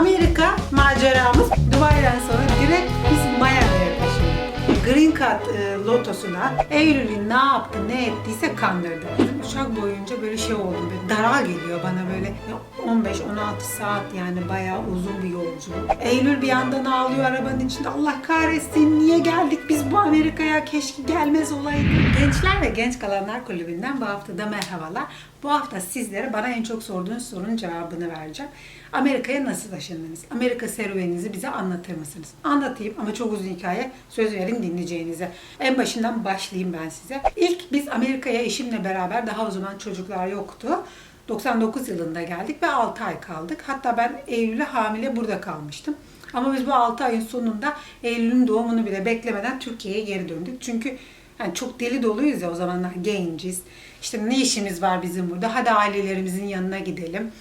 Amerika maceramız Dubai'den sonra direkt biz Miami'ye taşındık. Green Card e, lotosuna Eylül'ün ne yaptı ne ettiyse kandırdı. Bizim uçak boyunca böyle şey oldu. Böyle daral geliyor bana böyle 15-16 saat yani bayağı uzun bir yolculuk. Eylül bir yandan ağlıyor arabanın içinde. Allah kahretsin niye geldik biz bu Amerika'ya keşke gelmez olaydık. Gençler ve Genç Kalanlar Kulübü'nden bu hafta da merhabalar. Bu hafta sizlere bana en çok sorduğunuz sorunun cevabını vereceğim. Amerika'ya nasıl taşındınız? Amerika serüveninizi bize anlatır mısınız? Anlatayım ama çok uzun hikaye. Söz verin dinleyeceğinize. En başından başlayayım ben size. İlk biz Amerika'ya eşimle beraber daha o zaman çocuklar yoktu. 99 yılında geldik ve 6 ay kaldık. Hatta ben Eylül'e hamile burada kalmıştım. Ama biz bu 6 ayın sonunda Eylül'ün doğumunu bile beklemeden Türkiye'ye geri döndük. Çünkü yani çok deli doluyuz ya o zamanlar genciz. İşte ne işimiz var bizim burada? Hadi ailelerimizin yanına gidelim.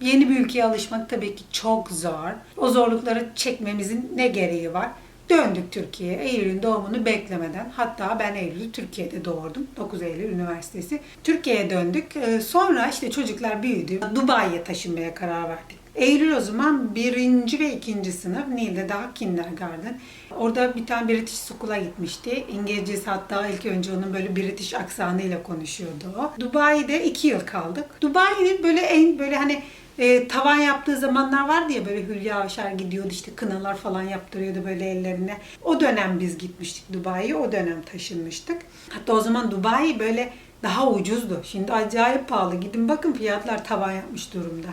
Yeni bir ülkeye alışmak tabii ki çok zor. O zorlukları çekmemizin ne gereği var? Döndük Türkiye'ye. Eylül'ün doğumunu beklemeden. Hatta ben Eylül'ü Türkiye'de doğurdum. 9 Eylül Üniversitesi. Türkiye'ye döndük. Ee, Sonra işte çocuklar büyüdü. Dubai'ye taşınmaya karar verdik. Eylül o zaman birinci ve ikinci sınıf. Nil'de daha kindergarten. Orada bir tane British School'a gitmişti. İngilizcesi hatta ilk önce onun böyle British aksanıyla konuşuyordu o. Dubai'de iki yıl kaldık. Dubai'nin böyle en böyle hani e, tavan yaptığı zamanlar vardı ya böyle Hülya Avşar gidiyordu işte kınalar falan yaptırıyordu böyle ellerine. O dönem biz gitmiştik Dubai'ye. O dönem taşınmıştık. Hatta o zaman Dubai böyle daha ucuzdu. Şimdi acayip pahalı. Gidin bakın fiyatlar tavan yapmış durumda.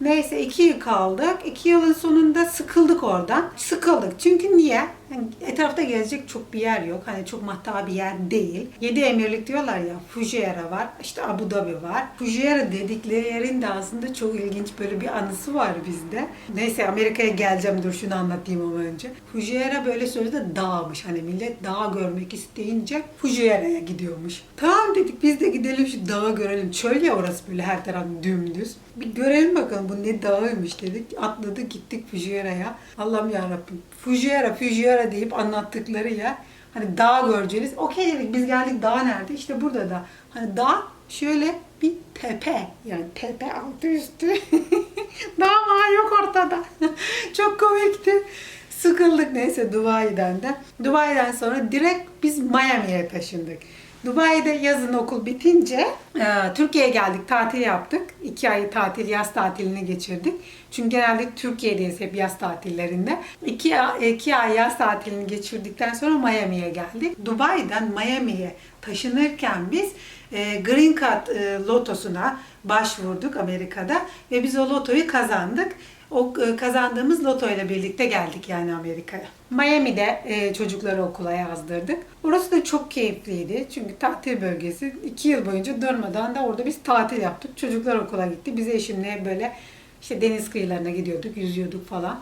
Neyse iki yıl kaldık. İki yılın sonunda sıkıldık oradan. Sıkıldık. Çünkü niye? Yani etrafta gezecek çok bir yer yok. Hani çok mahta bir yer değil. Yedi emirlik diyorlar ya. Fujairah var. işte Abu Dhabi var. Fujairah dedikleri yerin de aslında çok ilginç böyle bir anısı var bizde. Neyse Amerika'ya geleceğim. Dur şunu anlatayım ama önce. Fujairah böyle sözde dağmış. Hani millet dağ görmek isteyince Fujairah'a gidiyormuş. Tamam dedik biz de gidelim şu dağı görelim. Çöl ya orası böyle her taraf dümdüz. Bir görelim bakalım bu ne dağıymış dedik. Atladık gittik Fujairah'a. Allah'ım yarabbim. Fujairah, Fujairah deyip anlattıkları ya. Hani dağ göreceğiz. Okey dedik biz geldik dağ nerede? İşte burada da. Hani dağ şöyle bir tepe. Yani tepe altı üstü. dağ var yok ortada. Çok komikti. Sıkıldık neyse Dubai'den de. Dubai'den sonra direkt biz Miami'ye taşındık. Dubai'de yazın okul bitince e, Türkiye'ye geldik, tatil yaptık. İki ay tatil, yaz tatilini geçirdik. Çünkü genelde Türkiye'deyiz hep yaz tatillerinde. İki, iki ay yaz tatilini geçirdikten sonra Miami'ye geldik. Dubai'den Miami'ye taşınırken biz e, Green Card e, lotosuna başvurduk Amerika'da ve biz o lotoyu kazandık. O e, kazandığımız loto ile birlikte geldik yani Amerika'ya. Miami'de e, çocukları okula yazdırdık. Orası da çok keyifliydi. Çünkü tatil bölgesi. iki yıl boyunca durmadan da orada biz tatil yaptık. Çocuklar okula gitti. Biz eşimle böyle işte deniz kıyılarına gidiyorduk, yüzüyorduk falan.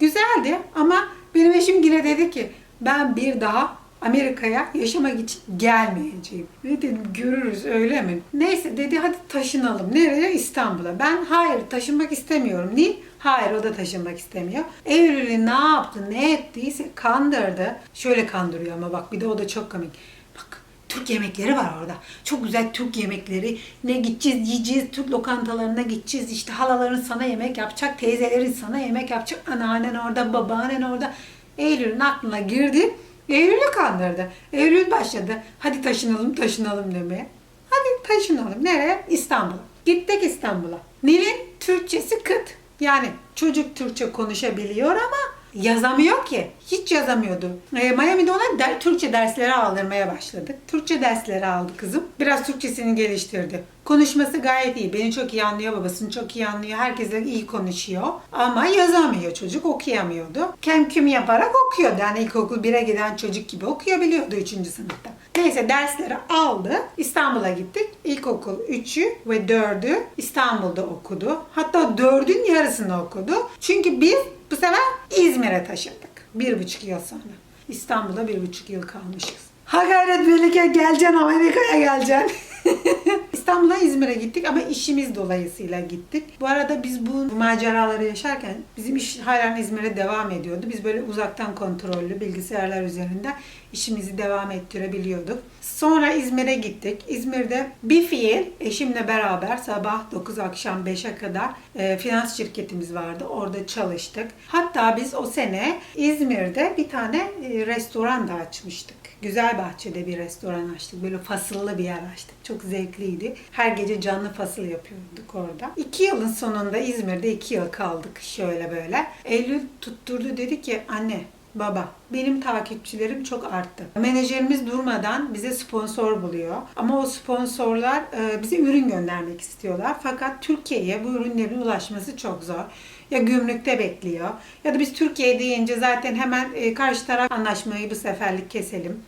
Güzeldi ama benim eşim yine dedi ki ben bir daha Amerika'ya yaşamak için gelmeyeceğim. Ne dedim görürüz öyle mi? Neyse dedi hadi taşınalım. Nereye? İstanbul'a. Ben hayır taşınmak istemiyorum. Niye? Hayır o da taşınmak istemiyor. Eylül'ü ne yaptı ne ettiyse kandırdı. Şöyle kandırıyor ama bak bir de o da çok komik. Bak Türk yemekleri var orada. Çok güzel Türk yemekleri. Ne gideceğiz, yiyeceğiz, Türk lokantalarına gideceğiz. İşte halaların sana yemek yapacak, teyzelerin sana yemek yapacak. Anneannen orada, babaannen orada. Eylül'ün aklına girdi. Eylül'ü kandırdı. Eylül başladı. Hadi taşınalım, taşınalım demeye. Hadi taşınalım. Nereye? İstanbul'a. Gittik İstanbul'a. Nil'in Türkçesi kıt. Yani çocuk Türkçe konuşabiliyor ama yazamıyor ki. Hiç yazamıyordu. E, Miami'de ona der, Türkçe dersleri aldırmaya başladık. Türkçe dersleri aldı kızım. Biraz Türkçesini geliştirdi. Konuşması gayet iyi. Beni çok iyi anlıyor, babasını çok iyi anlıyor. Herkese iyi konuşuyor. Ama yazamıyor çocuk, okuyamıyordu. Kem küm yaparak okuyordu. Yani ilkokul 1'e giden çocuk gibi okuyabiliyordu 3. sınıfta. Neyse dersleri aldı. İstanbul'a gittik. İlkokul 3'ü ve 4'ü İstanbul'da okudu. Hatta 4'ün yarısını okudu. Çünkü biz bu sefer İzmir'e taşındık. Bir buçuk yıl sonra. İstanbul'da bir buçuk yıl kalmışız. Ha gayret birlikte geleceksin Amerika'ya geleceksin. İstanbul'a İzmir'e gittik ama işimiz dolayısıyla gittik. Bu arada biz bu maceraları yaşarken bizim iş halen İzmir'e devam ediyordu. Biz böyle uzaktan kontrollü bilgisayarlar üzerinden işimizi devam ettirebiliyorduk. Sonra İzmir'e gittik. İzmir'de bir fiil eşimle beraber sabah 9 akşam 5'e kadar e, finans şirketimiz vardı. Orada çalıştık. Hatta biz o sene İzmir'de bir tane e, restoran da açmıştık. Güzel bahçede bir restoran açtık. Böyle fasıllı bir yer açtık. Çok zevkliydi. Her gece canlı fasıl yapıyorduk orada. İki yılın sonunda İzmir'de iki yıl kaldık şöyle böyle. Eylül tutturdu dedi ki anne Baba, benim takipçilerim çok arttı. Menajerimiz durmadan bize sponsor buluyor. Ama o sponsorlar e, bize ürün göndermek istiyorlar. Fakat Türkiye'ye bu ürünlerin ulaşması çok zor. Ya gümrükte bekliyor ya da biz Türkiye deyince zaten hemen e, karşı taraf anlaşmayı bu seferlik keselim.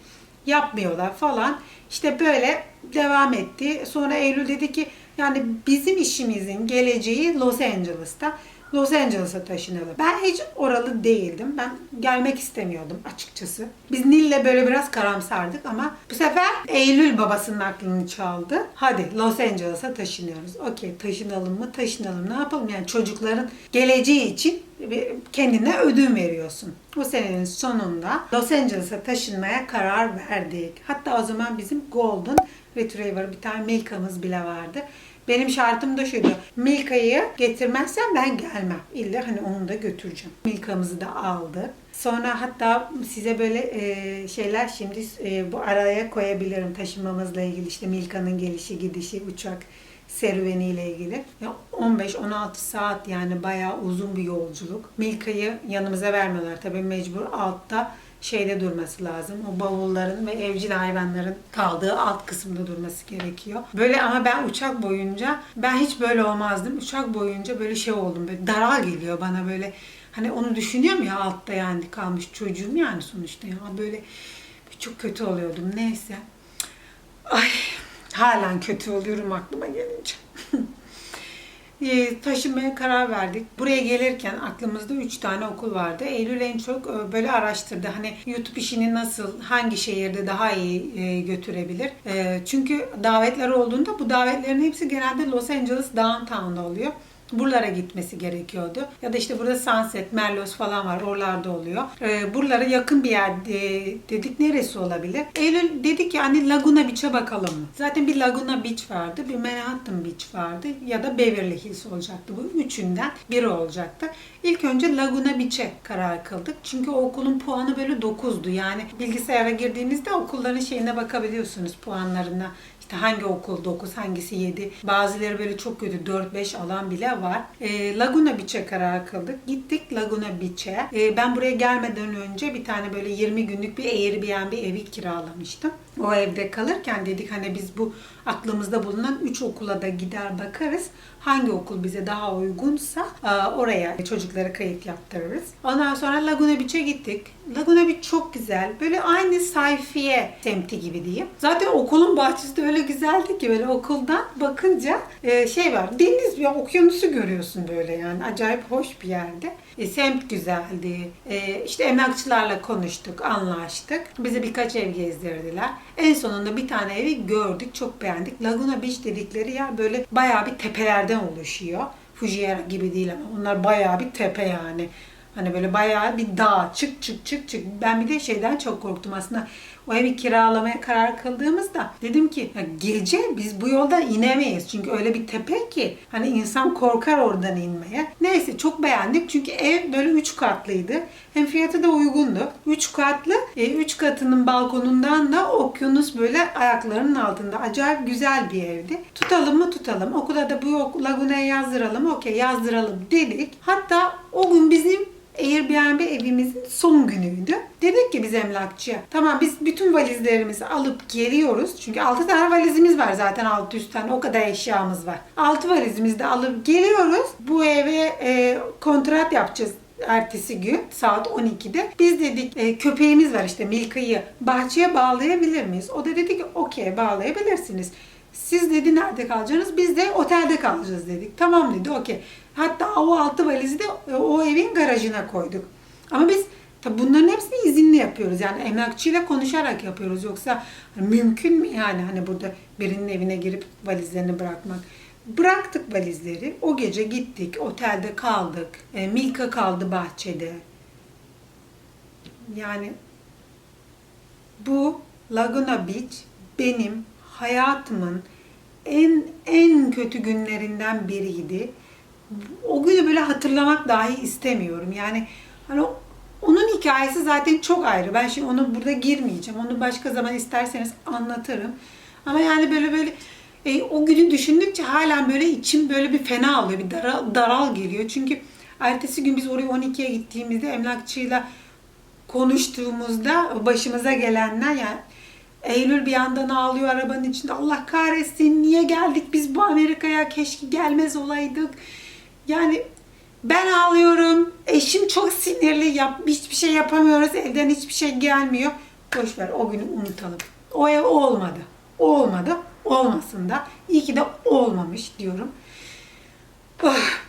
Yapmıyorlar falan. İşte böyle devam etti. Sonra Eylül dedi ki yani bizim işimizin geleceği Los Angeles'ta. Los Angeles'a taşınalım. Ben hiç oralı değildim. Ben gelmek istemiyordum açıkçası. Biz Nil'le böyle biraz karamsardık ama bu sefer Eylül babasının aklını çaldı. Hadi Los Angeles'a taşınıyoruz. Okey taşınalım mı? Taşınalım. Ne yapalım? Yani çocukların geleceği için kendine ödün veriyorsun. O senenin sonunda Los Angeles'a taşınmaya karar verdik. Hatta o zaman bizim Golden Retriever bir tane Milka'mız bile vardı. Benim şartım da şuydu. Milka'yı getirmezsen ben gelmem. İlla hani onu da götüreceğim. Milka'mızı da aldı. Sonra hatta size böyle e, şeyler şimdi e, bu araya koyabilirim taşınmamızla ilgili işte Milka'nın gelişi gidişi uçak serüveniyle ilgili. Ya 15-16 saat yani bayağı uzun bir yolculuk. Milka'yı yanımıza vermiyorlar tabii mecbur altta şeyde durması lazım. O bavulların ve evcil hayvanların kaldığı alt kısımda durması gerekiyor. Böyle ama ben uçak boyunca ben hiç böyle olmazdım. Uçak boyunca böyle şey oldum. Böyle daral geliyor bana böyle. Hani onu düşünüyorum ya altta yani kalmış çocuğum yani sonuçta ya böyle çok kötü oluyordum. Neyse. Ay halen kötü oluyorum aklıma gelince. E, taşınmaya karar verdik. Buraya gelirken aklımızda 3 tane okul vardı. Eylül en çok e, böyle araştırdı. Hani YouTube işini nasıl, hangi şehirde daha iyi e, götürebilir. Çünkü davetler olduğunda bu davetlerin hepsi genelde Los Angeles downtown'da oluyor buralara gitmesi gerekiyordu. Ya da işte burada Sunset, Merlos falan var. Oralarda oluyor. Ee, buralara yakın bir yer e, dedik. Neresi olabilir? Eylül dedi ki hani Laguna Beach'e bakalım mı? Zaten bir Laguna Beach vardı. Bir Manhattan Beach vardı. Ya da Beverly Hills olacaktı. Bu üçünden biri olacaktı. İlk önce Laguna Beach'e karar kıldık. Çünkü okulun puanı böyle 9'du. Yani bilgisayara girdiğinizde okulların şeyine bakabiliyorsunuz puanlarına. İşte hangi okul 9, hangisi 7. Bazıları böyle çok kötü 4-5 alan bile var. E, Laguna Beach'e karar kıldık. Gittik Laguna Beach'e. E, ben buraya gelmeden önce bir tane böyle 20 günlük bir Airbnb evi kiralamıştım. O evde kalırken dedik hani biz bu aklımızda bulunan 3 okula da gider bakarız. Hangi okul bize daha uygunsa e, oraya çocuklara kayıt yaptırırız. Ondan sonra Laguna Beach'e gittik. Laguna Beach çok güzel. Böyle aynı sayfiye semti gibi diyeyim. Zaten okulun bahçesi de öyle güzeldi ki böyle okuldan bakınca e, şey var. Deniz ya okyanusu görüyorsun böyle yani. Acayip hoş bir yerde. E, semt güzeldi. E, işte emlakçılarla konuştuk, anlaştık. Bize birkaç ev gezdirdiler. En sonunda bir tane evi gördük, çok beğendik. Laguna Beach dedikleri yer böyle bayağı bir tepelerden oluşuyor. Fujiera gibi değil ama onlar bayağı bir tepe yani. Hani böyle bayağı bir dağ çık çık çık çık. Ben bir de şeyden çok korktum aslında. O evi kiralamaya karar kıldığımızda dedim ki gece biz bu yoldan inemeyiz. Çünkü öyle bir tepe ki hani insan korkar oradan inmeye. Neyse çok beğendik çünkü ev böyle 3 katlıydı. Hem fiyatı da uygundu. 3 katlı. 3 katının balkonundan da okyanus böyle ayaklarının altında. Acayip güzel bir evdi. Tutalım mı tutalım. Okula da bu Laguna'ya yazdıralım. Okey yazdıralım dedik. Hatta o gün bizim Airbnb evimizin son günüydü. Dedik ki biz emlakçıya tamam biz bütün valizlerimizi alıp geliyoruz. Çünkü 6 tane valizimiz var zaten 600 tane o kadar eşyamız var. 6 valizimizi de alıp geliyoruz. Bu eve e, kontrat yapacağız ertesi gün saat 12'de biz dedik e, köpeğimiz var işte Milka'yı bahçeye bağlayabilir miyiz? O da dedi ki okey bağlayabilirsiniz. Siz dedi nerede kalacaksınız? Biz de otelde kalacağız dedik. Tamam dedi okey. Hatta o altı valizi de e, o evin garajına koyduk. Ama biz Tabi bunların hepsini izinli yapıyoruz. Yani emlakçıyla konuşarak yapıyoruz. Yoksa mümkün mü yani hani burada birinin evine girip valizlerini bırakmak? Bıraktık valizleri. O gece gittik. Otelde kaldık. E, Milka kaldı bahçede. Yani bu Laguna Beach benim hayatımın en en kötü günlerinden biriydi. O günü böyle hatırlamak dahi istemiyorum. Yani hani onun hikayesi zaten çok ayrı. Ben şimdi onu burada girmeyeceğim. Onu başka zaman isterseniz anlatırım. Ama yani böyle böyle e, o günü düşündükçe hala böyle içim böyle bir fena oluyor. Bir daral, daral geliyor. Çünkü ertesi gün biz oraya 12'ye gittiğimizde emlakçıyla konuştuğumuzda başımıza gelenler yani Eylül bir yandan ağlıyor arabanın içinde. Allah kahretsin niye geldik biz bu Amerika'ya keşke gelmez olaydık. Yani ben ağlıyorum. Eşim çok sinirli. Yap, hiçbir şey yapamıyoruz. Evden hiçbir şey gelmiyor. Boş ver o günü unutalım. O ev olmadı. O olmadı. Olmasın da. İyi ki de olmamış diyorum. Ah.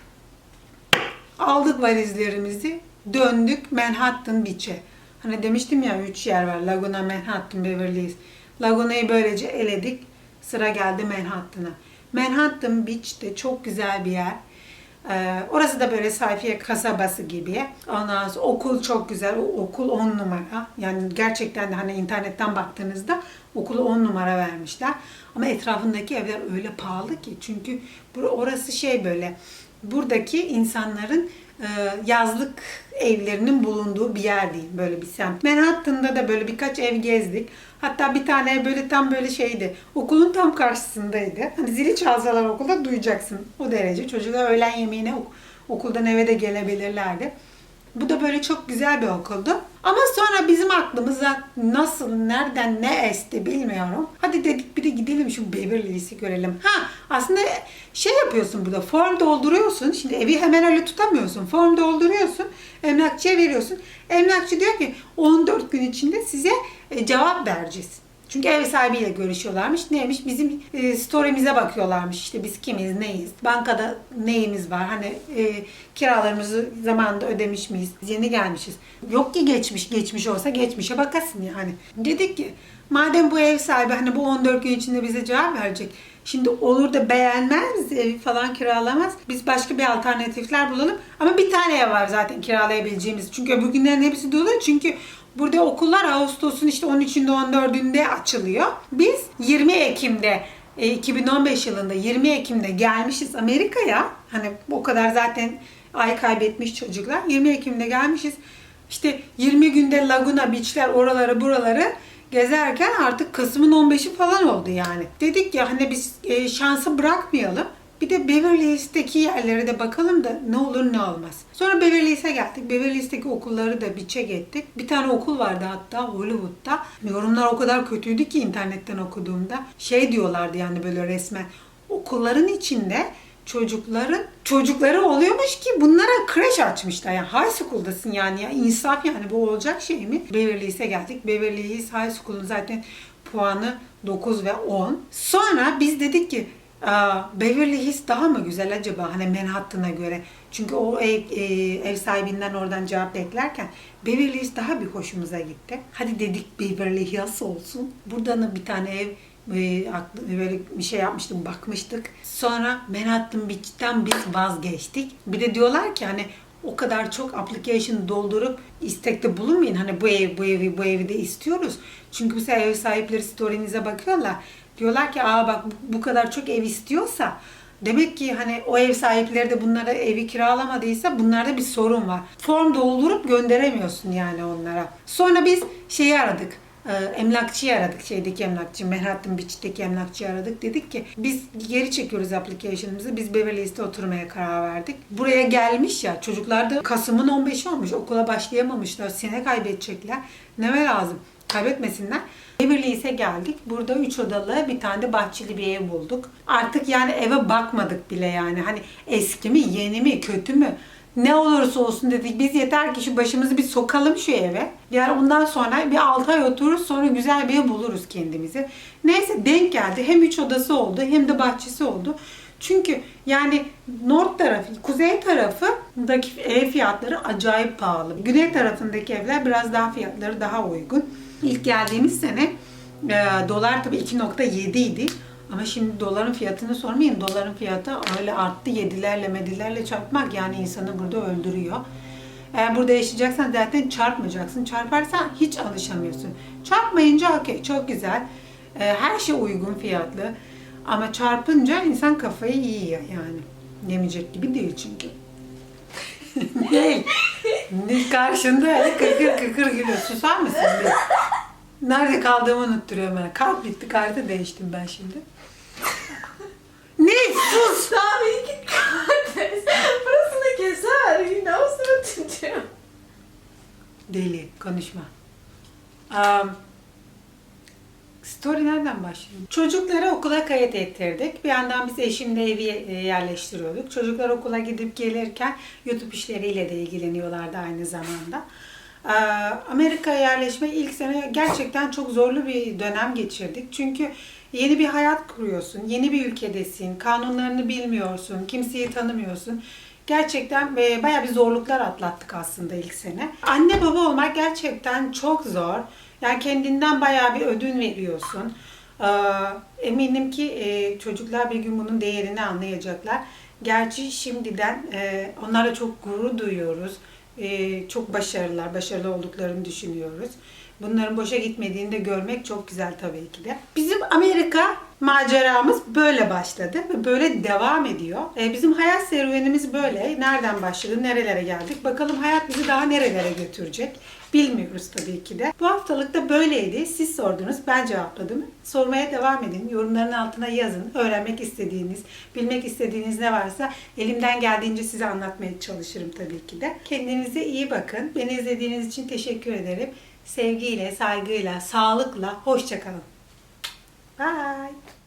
Aldık valizlerimizi, döndük Manhattan Beach'e. Hani demiştim ya üç yer var. Laguna, Manhattan, Beverly Hills. Laguna'yı böylece eledik. Sıra geldi Manhattan'a. Manhattan Beach de çok güzel bir yer. Ee, orası da böyle sayfiye kasabası gibi. Ondan sonra okul çok güzel. O okul 10 numara. Yani gerçekten de hani internetten baktığınızda okulu 10 numara vermişler. Ama etrafındaki evler öyle pahalı ki. Çünkü orası şey böyle buradaki insanların yazlık evlerinin bulunduğu bir yer değil. Böyle bir semt. Manhattan'da da böyle birkaç ev gezdik. Hatta bir tane ev böyle tam böyle şeydi. Okulun tam karşısındaydı. Hani zili çalsalar okulda duyacaksın. O derece. Çocuklar öğlen yemeğine ok- okuldan eve de gelebilirlerdi. Bu da böyle çok güzel bir okuldu. Ama sonra bizim aklımıza nasıl, nereden ne esti bilmiyorum. Hadi dedik bir de gidelim şu Beverly Hills'i görelim. Ha aslında şey yapıyorsun burada form dolduruyorsun. Şimdi evi hemen öyle tutamıyorsun. Form dolduruyorsun. Emlakçıya veriyorsun. Emlakçı diyor ki 14 gün içinde size e, cevap vereceğiz. Çünkü ev sahibiyle görüşüyorlarmış. Neymiş? Bizim e, story'mize bakıyorlarmış. İşte biz kimiz, neyiz? Bankada neyimiz var? Hani e, kiralarımızı zamanında ödemiş miyiz? Yeni gelmişiz. Yok ki geçmiş, geçmiş olsa geçmişe bakasın yani. Dedik ki madem bu ev sahibi hani bu 14 gün içinde bize cevap verecek. Şimdi olur da beğenmez, evi falan kiralamaz. Biz başka bir alternatifler bulalım. Ama bir tane ev var zaten kiralayabileceğimiz. Çünkü öbür günlerin hepsi dolu. Çünkü Burada okullar Ağustos'un işte 13'ünde 14'ünde açılıyor. Biz 20 Ekim'de e, 2015 yılında 20 Ekim'de gelmişiz Amerika'ya. Hani o kadar zaten ay kaybetmiş çocuklar. 20 Ekim'de gelmişiz. İşte 20 günde Laguna Beach'ler oraları buraları gezerken artık Kasım'ın 15'i falan oldu yani. Dedik ya hani biz e, şansı bırakmayalım. Bir de Beverly Hills'teki yerlere de bakalım da ne olur ne olmaz. Sonra Beverly Hills'e geldik. Beverly Hills'teki okulları da bir check ettik. Bir tane okul vardı hatta Hollywood'da. Yorumlar o kadar kötüydü ki internetten okuduğumda. Şey diyorlardı yani böyle resmen. Okulların içinde çocukların çocukları oluyormuş ki bunlara kreş açmışlar. Yani high school'dasın yani. ya insaf yani bu olacak şey mi? Beverly Hills'e geldik. Beverly Hills High School'un zaten puanı 9 ve 10. Sonra biz dedik ki Beverly Hills daha mı güzel acaba hani Manhattan'a göre? Çünkü o ev, e, ev sahibinden oradan cevap beklerken Beverly Hills daha bir hoşumuza gitti. Hadi dedik Beverly Hills olsun. Buradan da bir tane ev e, böyle bir şey yapmıştım bakmıştık. Sonra Manhattan Beach'ten biz vazgeçtik. Bir de diyorlar ki hani o kadar çok application doldurup istekte bulunmayın. Hani bu ev, bu evi, bu evi de istiyoruz. Çünkü mesela ev sahipleri story'nize bakıyorlar. Diyorlar ki aa bak bu, kadar çok ev istiyorsa demek ki hani o ev sahipleri de bunlara evi kiralamadıysa bunlarda bir sorun var. Form doldurup gönderemiyorsun yani onlara. Sonra biz şeyi aradık. e, Emlakçıyı aradık şeydeki emlakçı Manhattan Beach'teki emlakçıyı aradık dedik ki biz geri çekiyoruz application'ımızı biz Beverly Hills'te oturmaya karar verdik. Buraya gelmiş ya çocuklar da Kasım'ın 15'i olmuş okula başlayamamışlar sene kaybedecekler neme lazım kaybetmesinler. Beverly Hills'e geldik. Burada 3 odalı bir tane de bahçeli bir ev bulduk. Artık yani eve bakmadık bile yani. Hani eski mi, yeni mi, kötü mü? Ne olursa olsun dedik. Biz yeter ki şu başımızı bir sokalım şu eve. Yani ondan sonra bir 6 ay otururuz sonra güzel bir ev buluruz kendimizi. Neyse denk geldi. Hem 3 odası oldu hem de bahçesi oldu. Çünkü yani North tarafı, kuzey tarafındaki ev fiyatları acayip pahalı. Güney tarafındaki evler biraz daha fiyatları daha uygun. İlk geldiğimiz sene e, dolar tabii 2.7 idi. Ama şimdi doların fiyatını sormayın. Doların fiyatı öyle arttı. Yedilerle medilerle çarpmak yani insanı burada öldürüyor. Eğer burada yaşayacaksan zaten çarpmayacaksın. Çarparsan hiç alışamıyorsun. Çarpmayınca okey çok güzel. Ee, Her şey uygun fiyatlı. Ama çarpınca insan kafayı yiyor yani. Yemeyecek gibi değil çünkü. ne? Ne karşında öyle kıkır kıkır gülüyor. Susar mısın? Bir? Nerede kaldığımı unutturuyorum ben. Kalp bitti, kartı değiştim ben şimdi. ne? Sus! İyi git kardeş. Burasını keser. What to do. Deli, konuşma. Um, story nereden başlıyor? Çocukları okula kayıt ettirdik. Bir yandan biz eşimle evi e, yerleştiriyorduk. Çocuklar okula gidip gelirken YouTube işleriyle de ilgileniyorlardı aynı zamanda. Ee, Amerika'ya yerleşme ilk sene gerçekten çok zorlu bir dönem geçirdik. Çünkü yeni bir hayat kuruyorsun, yeni bir ülkedesin, kanunlarını bilmiyorsun, kimseyi tanımıyorsun. Gerçekten e, bayağı bir zorluklar atlattık aslında ilk sene. Anne baba olmak gerçekten çok zor. Yani kendinden bayağı bir ödün veriyorsun. Ee, eminim ki e, çocuklar bir gün bunun değerini anlayacaklar. Gerçi şimdiden e, onlara çok gurur duyuyoruz. E, çok başarılılar, başarılı olduklarını düşünüyoruz. Bunların boşa gitmediğini de görmek çok güzel tabii ki de. Bizim Amerika maceramız böyle başladı ve böyle devam ediyor. Bizim hayat serüvenimiz böyle. Nereden başladı, nerelere geldik? Bakalım hayat bizi daha nerelere götürecek? Bilmiyoruz tabii ki de. Bu haftalık da böyleydi. Siz sordunuz, ben cevapladım. Sormaya devam edin. Yorumların altına yazın. Öğrenmek istediğiniz, bilmek istediğiniz ne varsa elimden geldiğince size anlatmaya çalışırım tabii ki de. Kendinize iyi bakın. Beni izlediğiniz için teşekkür ederim. Sevgiyle, saygıyla, sağlıkla, hoşçakalın. Bye.